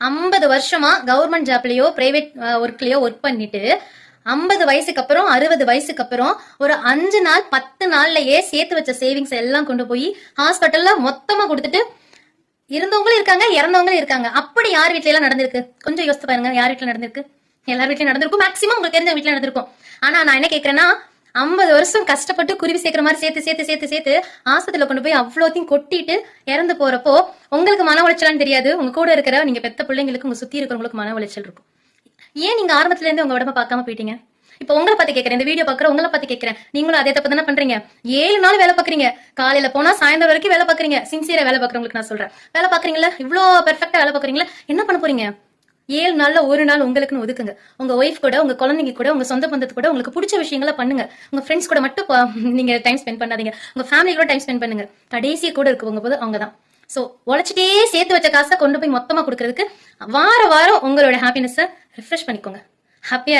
ஐம்பது வருஷமா கவர்மெண்ட் ஜாப்லயோ பிரைவேட் ஒர்க்லயோ ஒர்க் பண்ணிட்டு ஐம்பது வயசுக்கு அப்புறம் அறுபது வயசுக்கு அப்புறம் ஒரு அஞ்சு நாள் பத்து நாள்லயே சேர்த்து வச்ச சேவிங்ஸ் எல்லாம் கொண்டு போய் ஹாஸ்பிட்டல்ல மொத்தமா கொடுத்துட்டு இருந்தவங்களும் இருக்காங்க இறந்தவங்களும் இருக்காங்க. அப்படி யார் வீட்ல எல்லாம் நடந்திருக்கு? கொஞ்சம் யோசித்து பாருங்க யார் வீட்டுல நடந்திருக்கு? எல்லார் வீட்லயும் நடந்திருக்கும் மேக்ஸிமம் உங்களுக்கு தெரிஞ்ச வீட்டுல நடந்திருக்கும். ஆனா நான் என்ன கேக்குறேன்னா ஐம்பது வருஷம் கஷ்டப்பட்டு குருவி சேர்க்கிற மாதிரி சேர்த்து சேர்த்து சேர்த்து சேர்த்து ஆஸ்பத்திரியில கொண்டு போய் அவ்வளோத்தையும் கொட்டிட்டு இறந்து போறப்போ உங்களுக்கு மன உளைச்சலான்னு தெரியாது. உங்க கூட இருக்கிற நீங்க பெத்த பிள்ளைங்களுக்கு உங்க சுத்தி இருக்கிறவங்களுக்கு மன உளைச்சல் இருக்கும். ஏன் நீங்க ஆரம்பத்துல இருந்து உங்க உடம்ப பார்க்காம போயிட்டீங்க? இப்போ உங்களை பத்தி கேட்கறேன். இந்த வீடியோ பாக்குற உங்களை பத்தி கேக்குறேன் நீங்களும் அதே தப்பு தானே பண்றீங்க. ஏழு நாள் வேலை பாக்குறீங்க காலையில போனா சாயந்தரம் வரைக்கும் வேலை பாக்குறீங்க சின்சியரா வேலை பாக்குறவங்களுக்கு நான் சொல்றேன். வேலை பாக்குறீங்களா இவ்வளோ பெர்ஃபெக்டா வேலை பாக்குறீங்களா என்ன பண்ண போறீங்க? ஏழு நாள்ல ஒரு நாள் உங்களுக்குன்னு ஒதுக்குங்க. உங்க ஒய்ஃப் கூட உங்க குழந்தைங்க கூட உங்க சொந்த பந்தத்து கூட உங்களுக்கு பிடிச்ச விஷயங்களை பண்ணுங்க. உங்க ஃப்ரெண்ட்ஸ் கூட மட்டும் நீங்க டைம் ஸ்பெண்ட் பண்ணாதீங்க. உங்க ஃபேமிலி கூட டைம் ஸ்பெண்ட் பண்ணுங்க. கடைசி கூட இருக்கவங்க போது அவங்க தான் ஸோ உழைச்சிட்டே சேர்த்து வச்ச காசை கொண்டு போய் மொத்தமா கொடுக்கறதுக்கு வார வாரம் உங்களோட ஹாப்பினஸை ரிஃப்ரெஷ் பண்ணிக்கோங்க. ஹாப்பியா